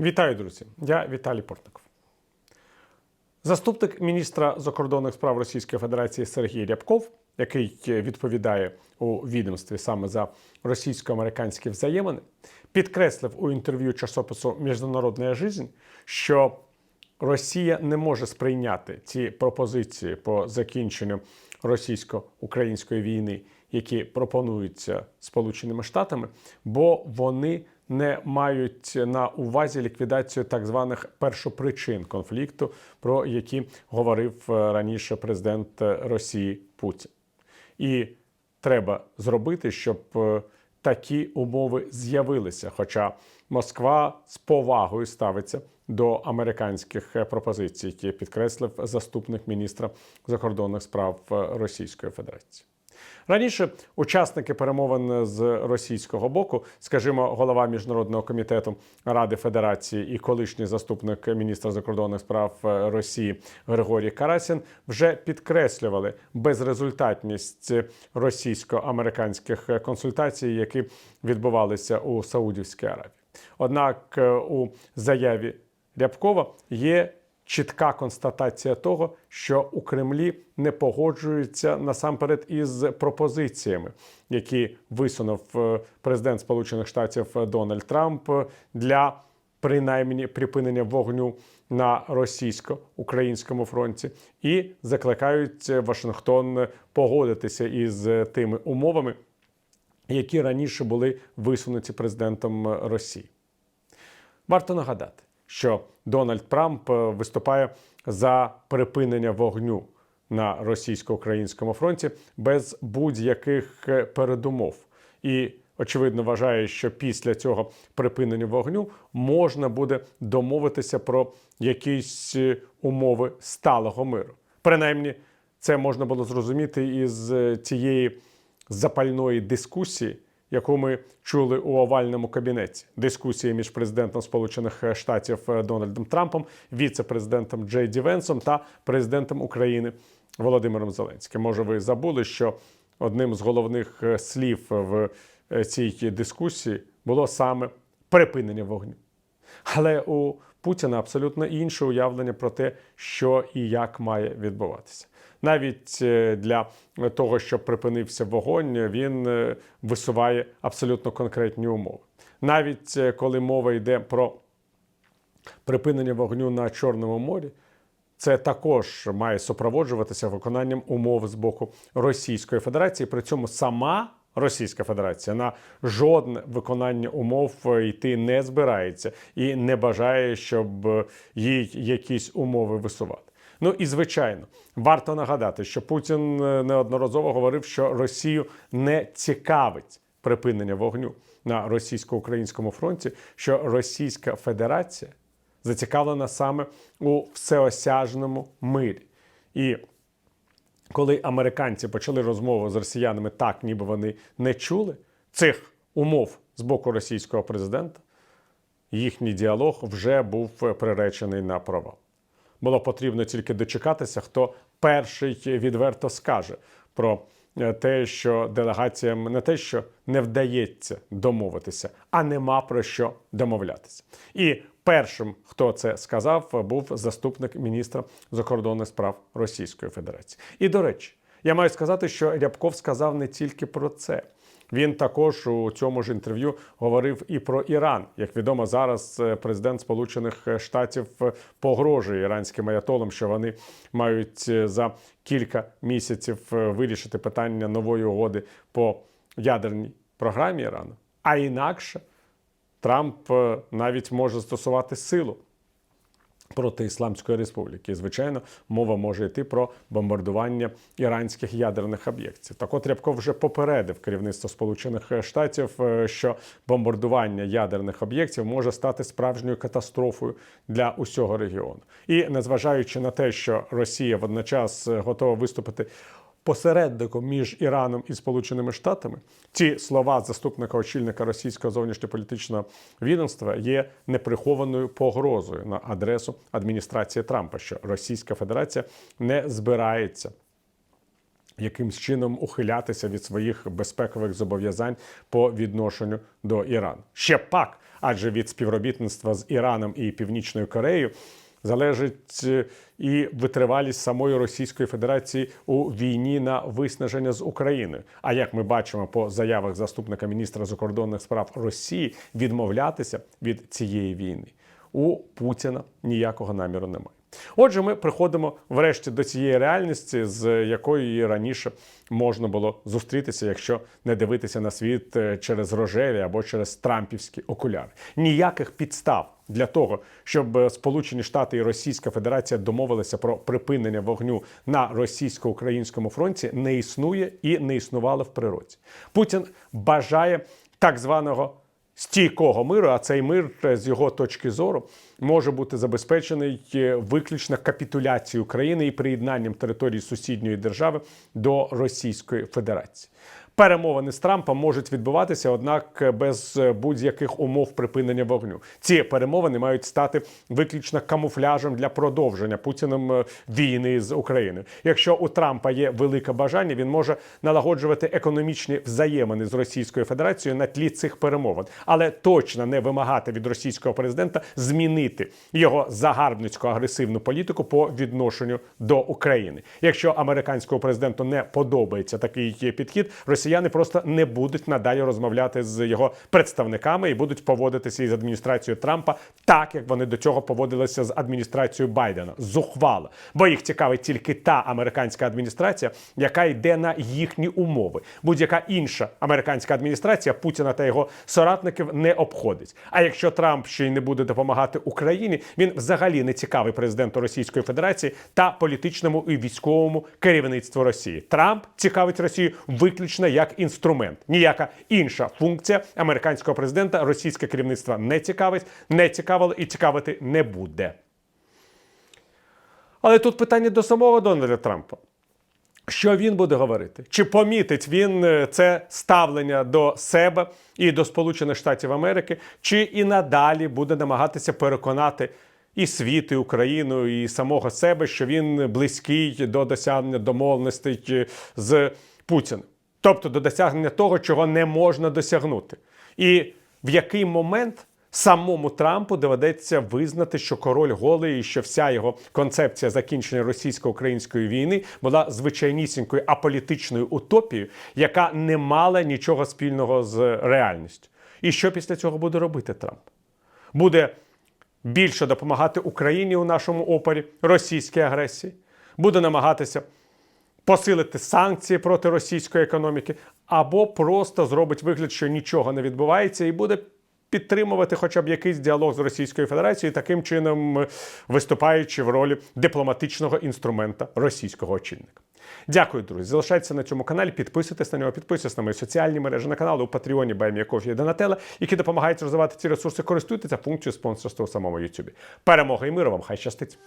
Вітаю, друзі! Я Віталій Портников. Заступник міністра закордонних справ Російської Федерації Сергій Рябков, який відповідає у відомстві саме за російсько-американські взаємини, підкреслив у інтерв'ю часопису Міжнародна жизнь, що Росія не може сприйняти ці пропозиції по закінченню російсько-української війни, які пропонуються Сполученими Штатами, бо вони не мають на увазі ліквідацію так званих першопричин конфлікту, про які говорив е, раніше президент Росії Путін. І треба зробити, щоб е, такі умови з'явилися. Хоча Москва з повагою ставиться до американських е, пропозицій, які підкреслив заступник міністра закордонних справ е, Російської Федерації. Раніше учасники перемовин з російського боку, скажімо, голова міжнародного комітету Ради Федерації і колишній заступник міністра закордонних справ е, Росії Григорій Карасін, вже підкреслювали безрезультатність російсько-американських консультацій, які відбувалися у Саудівській Аравії. Однак е, у заяві Рябкова є чітка констатація того, що у Кремлі не погоджуються насамперед із пропозиціями, які висунув е, президент Сполучених Штатів Дональд Трамп для принаймні припинення вогню на російсько-українському фронті, і закликають Вашингтон погодитися із тими умовами, які раніше були висунуті президентом Росії. Варто нагадати, що Дональд Трамп е, виступає за припинення вогню на російсько-українському фронті без будь-яких е, передумов. І очевидно вважає, що після цього припинення вогню можна буде домовитися про якісь е, умови сталого миру. Принаймні, це можна було зрозуміти із цієї запальної дискусії, яку ми чули у овальному кабінеті. Дискусії між президентом Сполучених Штатів Дональдом Трампом, віце-президентом Джей Ді Венсом та президентом України Володимиром Зеленським. Може, ви забули, що одним з головних слів в цій дискусії було саме припинення вогню. Але у Путіна абсолютно інше уявлення про те, що і як має відбуватися. Навіть е, для того, щоб припинився вогонь, він е, висуває абсолютно конкретні умови. Навіть е, коли мова йде про припинення вогню на Чорному морі, це також має супроводжуватися виконанням умов з боку Російської Федерації. При цьому сама Російська Федерація на жодне виконання умов йти не збирається і не бажає, щоб їй якісь умови висувати. Ну і звичайно, варто нагадати, що Путін неодноразово говорив, що Росію не цікавить припинення вогню на російсько-українському фронті, що Російська Федерація зацікавлена саме у всеосяжному мирі. І коли американці почали розмову з росіянами так, ніби вони не чули цих умов з боку російського президента, їхній діалог вже був приречений на провал. Було потрібно тільки дочекатися, хто перший відверто скаже про те, що делегаціям не те, що не вдається домовитися, а нема про що домовлятися. І першим, хто це сказав, був заступник міністра закордонних справ Російської Федерації. І до речі, я маю сказати, що Рябков сказав не тільки про це. Він також у цьому ж інтерв'ю говорив і про Іран. Як відомо, зараз президент Сполучених Штатів погрожує іранським аятолам, що вони мають за кілька місяців вирішити питання нової угоди по ядерній програмі Ірану. А інакше Трамп навіть може застосувати силу проти Ісламської Республіки. Звичайно, мова може йти про бомбардування іранських ядерних об'єктів. Так от Рябков вже попередив керівництво Сполучених Штатів, що бомбардування ядерних об'єктів може стати справжньою катастрофою для усього регіону. І незважаючи на те, що Росія водночас готова виступити посередником між Іраном і Сполученими Штатами, ці слова заступника очільника російського зовнішньополітичного відомства є неприхованою погрозою на адресу адміністрації Трампа, що Російська Федерація не збирається якимсь чином ухилятися від своїх безпекових зобов'язань по відношенню до Ірану. Ще пак, адже від співробітництва з Іраном і Північною Кореєю залежить е, і витривалість самої Російської Федерації у війні на виснаження з Україною. А як ми бачимо по заявах заступника міністра закордонних справ Росії, відмовлятися від цієї війни у Путіна ніякого наміру немає. Отже, ми приходимо врешті до цієї реальності, з якою і раніше можна було зустрітися, якщо не дивитися на світ е, через рожеві або через трампівські окуляри. Ніяких підстав для того, щоб е, Сполучені Штати і Російська Федерація домовилися про припинення вогню на російсько-українському фронті, не існує і не існувало в природі. Путін бажає так званого стійкого миру, а цей мир е, з його точки зору може бути забезпечений е, виключно капітуляцією України і приєднанням території сусідньої держави до Російської Федерації. Перемовини з Трампом можуть відбуватися, однак без будь-яких умов припинення вогню. Ці перемовини мають стати виключно камуфляжем для продовження Путіним е, війни з Україною. Якщо у Трампа є велике бажання, він може налагоджувати економічні взаємини з Російською Федерацією на тлі цих перемовин, але точно не вимагати від російського президента змінити його загарбницьку агресивну політику по відношенню до України. Якщо американському президенту не подобається такий підхід, росіяни просто не будуть надалі розмовляти з його представниками і будуть поводитися із адміністрацією Трампа так, як вони до цього поводилися з адміністрацією Байдена. Зухвало, бо їх цікавить тільки та американська адміністрація, яка йде на їхні умови. Будь-яка інша американська адміністрація Путіна та його соратників не обходить. А якщо Трамп ще й не буде допомагати Україні, він взагалі не цікавий президенту Російської Федерації та політичному і військовому керівництву Росії. Трамп цікавить Росію виключно як інструмент. Ніяка інша функція американського президента російське керівництво не цікавить, не цікавило і цікавити не буде. Але тут питання до самого Дональда Трампа. Що він буде говорити? Чи помітить він е, це ставлення до себе і до Сполучених Штатів Америки, чи і надалі буде намагатися переконати і світ, і Україну, і самого себе, що він близький до досягнення домовленостей е, з Путіним, тобто до досягнення того, чого не можна досягнути, і в який момент самому Трампу доведеться визнати, що король голий і що вся його концепція закінчення російсько-української війни була звичайнісінькою аполітичною утопією, яка не мала нічого спільного з реальністю. І що після цього буде робити Трамп? Буде більше допомагати Україні у нашому опорі російській агресії, буде намагатися посилити санкції проти російської економіки, або просто зробить вигляд, що нічого не відбувається, і буде підтримувати хоча б якийсь діалог з Російською Федерацією, таким чином е, виступаючи в ролі дипломатичного інструмента російського очільника. Дякую, друзі. Залишайтеся на цьому каналі, підписуйтесь на нього, підписуйтесь на мої соціальні мережі на канали у Патреоні Байміякофі і Донателла, які допомагають розвивати ці ресурси. Користуйтеся функцією спонсорства у самому Ютубі. Перемога і миру вам! Хай щастить!